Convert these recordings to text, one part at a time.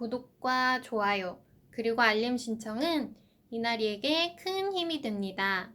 구독과 좋아요, 그리고 알림 신청은 이나리에게 큰 힘이 됩니다.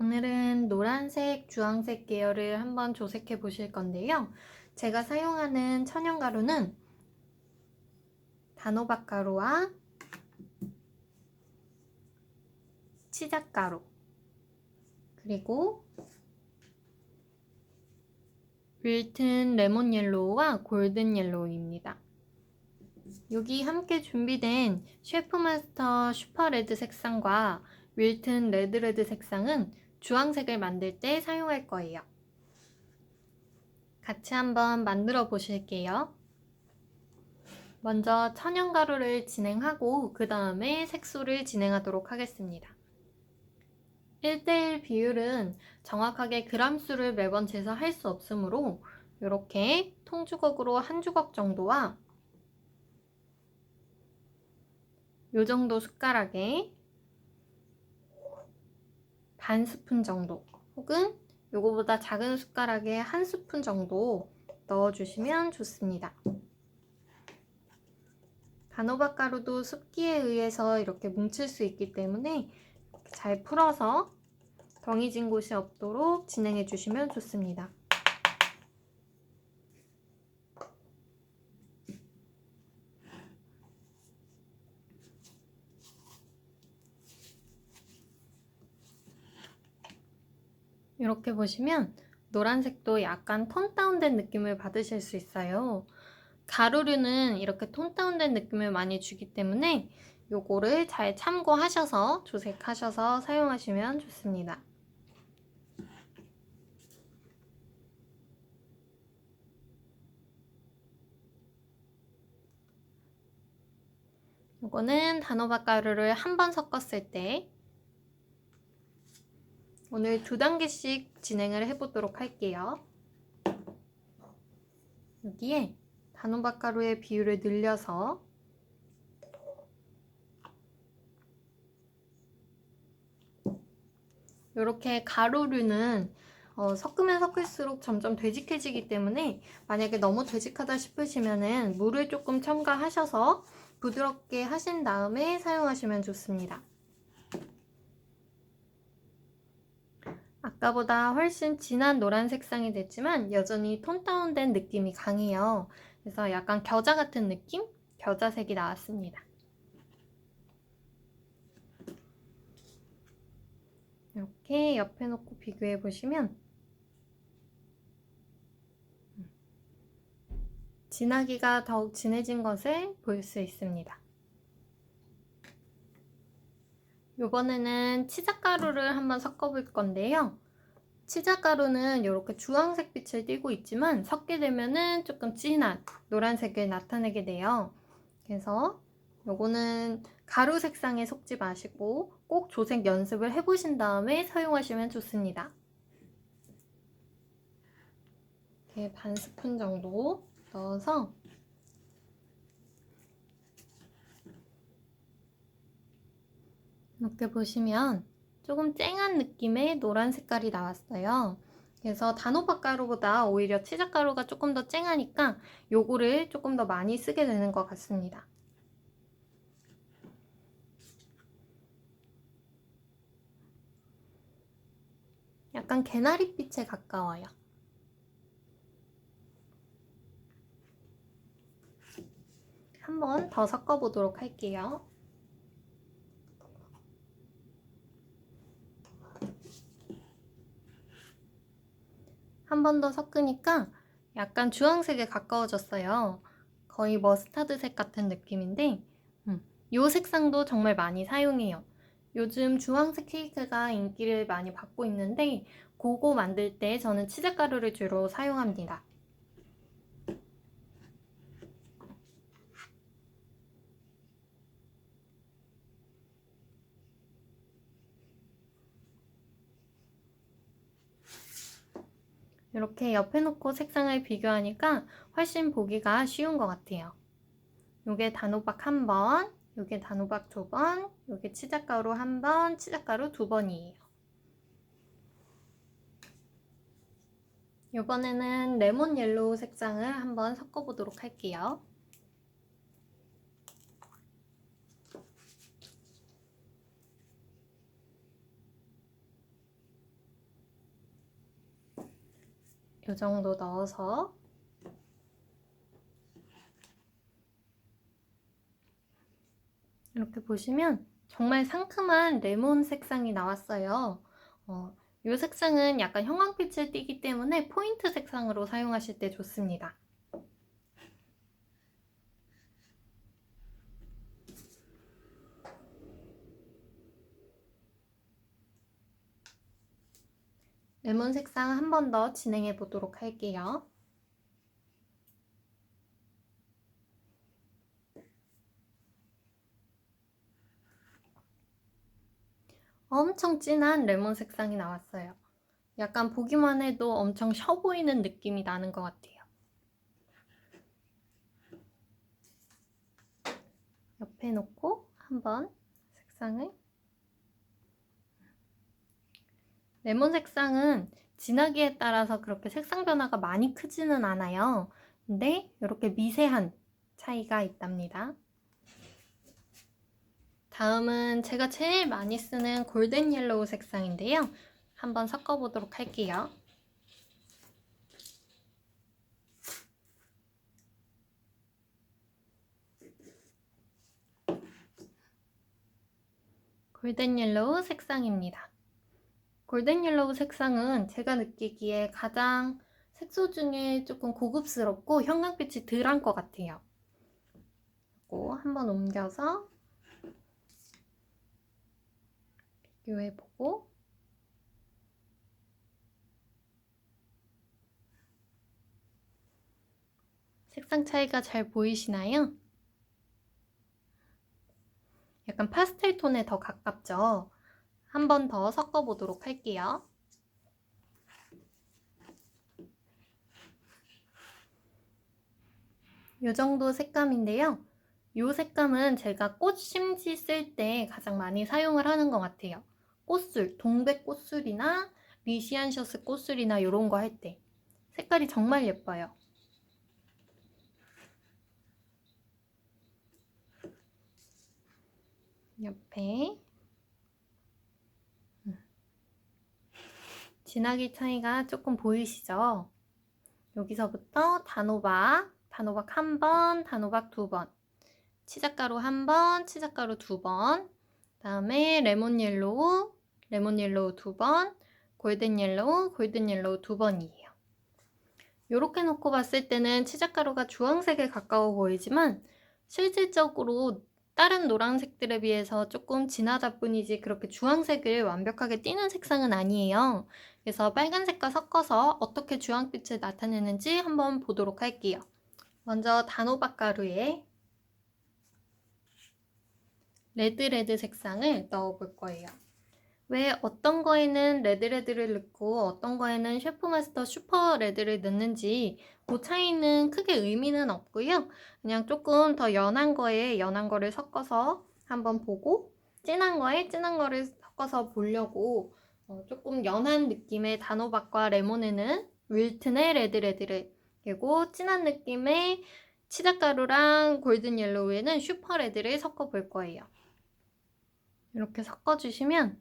오늘은 노란색, 주황색 계열을 한번 조색해 보실 건데요. 제가 사용하는 천연 가루는 단호박 가루와 치작 가루 그리고 윌튼 레몬 옐로우와 골든 옐로우입니다. 여기 함께 준비된 셰프마스터 슈퍼레드 색상과 윌튼 레드레드 색상은 주황색을 만들 때 사용할 거예요. 같이 한번 만들어 보실게요. 먼저 천연가루를 진행하고 그 다음에 색소를 진행하도록 하겠습니다. 1대1 비율은 정확하게 그람수를 매번 재서 할 수 없으므로 이렇게 통주걱으로 한 주걱 정도와 요 정도 숟가락에 반 스푼 정도 혹은 요거보다 작은 숟가락에 한 스푼 정도 넣어주시면 좋습니다. 단호박 가루도 습기에 의해서 이렇게 뭉칠 수 있기 때문에 잘 풀어서 덩이진 곳이 없도록 진행해 주시면 좋습니다. 이렇게 보시면 노란색도 약간 톤 다운된 느낌을 받으실 수 있어요. 가루류는 이렇게 톤 다운된 느낌을 많이 주기 때문에 요거를 잘 참고하셔서 조색하셔서 사용하시면 좋습니다. 요거는 단호박 가루를 한 번 섞었을 때 오늘 두 단계씩 진행을 해보도록 할게요. 여기에 단호박 가루의 비율을 늘려서 이렇게 가루류는 어, 섞으면 섞을수록 점점 되직해지기 때문에 만약에 너무 되직하다 싶으시면은 물을 조금 첨가하셔서 부드럽게 하신 다음에 사용하시면 좋습니다. 아까보다 훨씬 진한 노란 색상이 됐지만 여전히 톤 다운된 느낌이 강해요. 그래서 약간 겨자 같은 느낌? 겨자색이 나왔습니다. 이렇게 옆에 놓고 비교해 보시면 진하기가 더욱 진해진 것을 볼 수 있습니다. 이번에는 치작가루를 한번 섞어볼 건데요. 치작가루는 이렇게 주황색 빛을 띠고 있지만 섞게 되면은 조금 진한 노란색을 나타내게 돼요. 그래서 요거는 가루 색상에 속지 마시고 꼭 조색 연습을 해보신 다음에 사용하시면 좋습니다. 이렇게 반 스푼 정도 넣어서 이렇게 보시면 조금 쨍한 느낌의 노란 색깔이 나왔어요. 그래서 단호박 가루보다 오히려 치즈 가루가 조금 더 쨍하니까 요거를 조금 더 많이 쓰게 되는 것 같습니다. 약간 개나리빛에 가까워요. 한번 더 섞어보도록 할게요. 한 번 더 섞으니까 약간 주황색에 가까워졌어요. 거의 머스타드색 같은 느낌인데 음, 이 색상도 정말 많이 사용해요. 요즘 주황색 케이크가 인기를 많이 받고 있는데 그거 만들 때 저는 치즈가루를 주로 사용합니다. 이렇게 옆에 놓고 색상을 비교하니까 훨씬 보기가 쉬운 것 같아요. 요게 단호박 한 번, 요게 단호박 두 번, 요게 치작가루 한 번, 치작가루 두 번이에요. 이번에는 레몬 옐로우 색상을 한번 섞어보도록 할게요. 이 정도 넣어서 이렇게 보시면 정말 상큼한 레몬 색상이 나왔어요. 어, 이 색상은 약간 형광빛을 띠기 때문에 포인트 색상으로 사용하실 때 좋습니다. 레몬 색상 한 번 더 진행해 보도록 할게요. 엄청 진한 레몬 색상이 나왔어요. 약간 보기만 해도 엄청 셔 보이는 느낌이 나는 것 같아요. 옆에 놓고 한번 색상을 레몬 색상은 진하기에 따라서 그렇게 색상 변화가 많이 크지는 않아요. 근데 이렇게 미세한 차이가 있답니다. 다음은 제가 제일 많이 쓰는 골든 옐로우 색상인데요. 한번 섞어보도록 할게요. 골든 옐로우 색상입니다. 골든 옐로우 색상은 제가 느끼기에 가장 색소 중에 조금 고급스럽고 형광빛이 덜한 것 같아요. 그리고 한번 옮겨서 비교해보고 색상 차이가 잘 보이시나요? 약간 파스텔 톤에 더 가깝죠? 한 번 더 섞어 보도록 할게요. 이 정도 색감인데요. 이 색감은 제가 꽃 심지 쓸 때 가장 많이 사용을 하는 것 같아요. 꽃술, 동백 꽃술이나 리시안셔스 꽃술이나 이런 거 할 때 색깔이 정말 예뻐요. 옆에 음. 진하기 차이가 조금 보이시죠? 여기서부터 단호박, 단호박 한 번, 단호박 두 번, 치작가루 한 번, 치작가루 두 번, 다음에 레몬 옐로우, 레몬 옐로우 두 번, 골든 옐로우, 골든 옐로우 두 번이에요. 이렇게 놓고 봤을 때는 치작가루가 주황색에 가까워 보이지만 실질적으로 다른 노란색들에 비해서 조금 진하다 뿐이지 그렇게 주황색을 완벽하게 띠는 색상은 아니에요. 그래서 빨간색과 섞어서 어떻게 주황빛을 나타내는지 한번 보도록 할게요. 먼저 단호박 가루에 레드레드 색상을 넣어볼 거예요. 왜 어떤 거에는 레드레드를 넣고 어떤 거에는 셰프마스터 슈퍼 레드를 넣는지 그 차이는 크게 의미는 없고요. 그냥 조금 더 연한 거에 연한 거를 섞어서 한번 보고 진한 거에 진한 거를 섞어서 보려고 어, 조금 연한 느낌의 단호박과 레몬에는 윌튼의 레드레드를 그리고 진한 느낌의 치작가루랑 골든 옐로우에는 슈퍼 레드를 섞어 볼 거예요. 이렇게 섞어주시면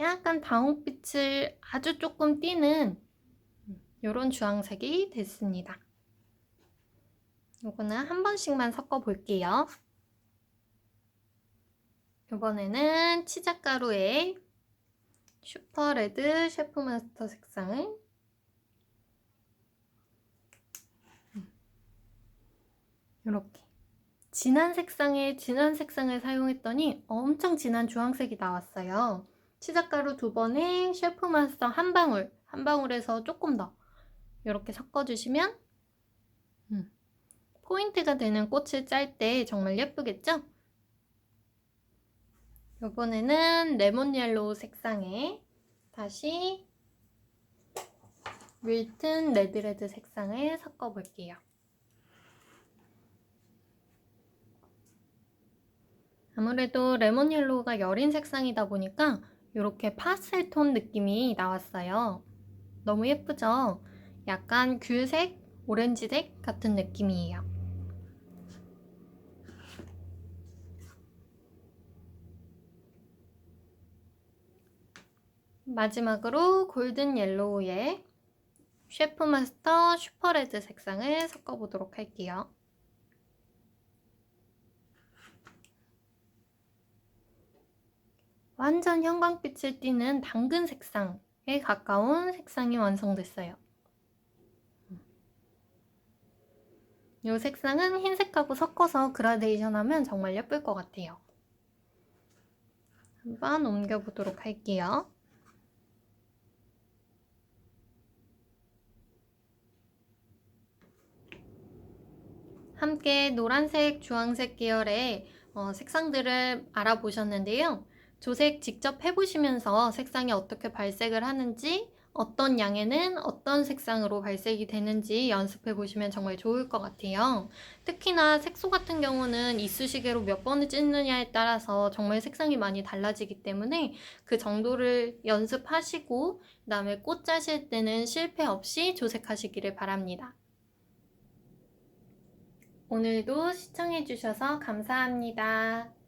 약간 다홍빛을 아주 조금 띠는 이런 주황색이 됐습니다. 이거는 한 번씩만 섞어 볼게요. 이번에는 치작가루에 슈퍼레드 셰프마스터 색상을 이렇게 진한 색상에 진한 색상을 사용했더니 엄청 진한 주황색이 나왔어요. 치작가루 두 번에 셰프마스터 한 방울, 한 방울에서 조금 더 이렇게 섞어주시면 음, 포인트가 되는 꽃을 짤 때 정말 예쁘겠죠? 이번에는 레몬 옐로우 색상에 다시 윌튼 레드레드 색상을 섞어볼게요. 아무래도 레몬 옐로우가 여린 색상이다 보니까 이렇게 파스텔 톤 느낌이 나왔어요. 너무 예쁘죠? 약간 귤색, 오렌지색 같은 느낌이에요. 마지막으로 골든 옐로우에 셰프마스터 슈퍼레드 색상을 섞어보도록 할게요. 완전 형광빛을 띠는 당근 색상에 가까운 색상이 완성됐어요. 이 색상은 흰색하고 섞어서 그라데이션 하면 정말 예쁠 것 같아요. 한번 옮겨보도록 할게요. 함께 노란색, 주황색 계열의 어, 색상들을 알아보셨는데요. 조색 직접 해보시면서 색상이 어떻게 발색을 하는지, 어떤 양에는 어떤 색상으로 발색이 되는지 연습해 보시면 정말 좋을 것 같아요. 특히나 색소 같은 경우는 이쑤시개로 몇 번을 찢느냐에 따라서 정말 색상이 많이 달라지기 때문에 그 정도를 연습하시고 그다음에 꽃 짜실 때는 실패 없이 조색하시기를 바랍니다. 오늘도 시청해 주셔서 감사합니다.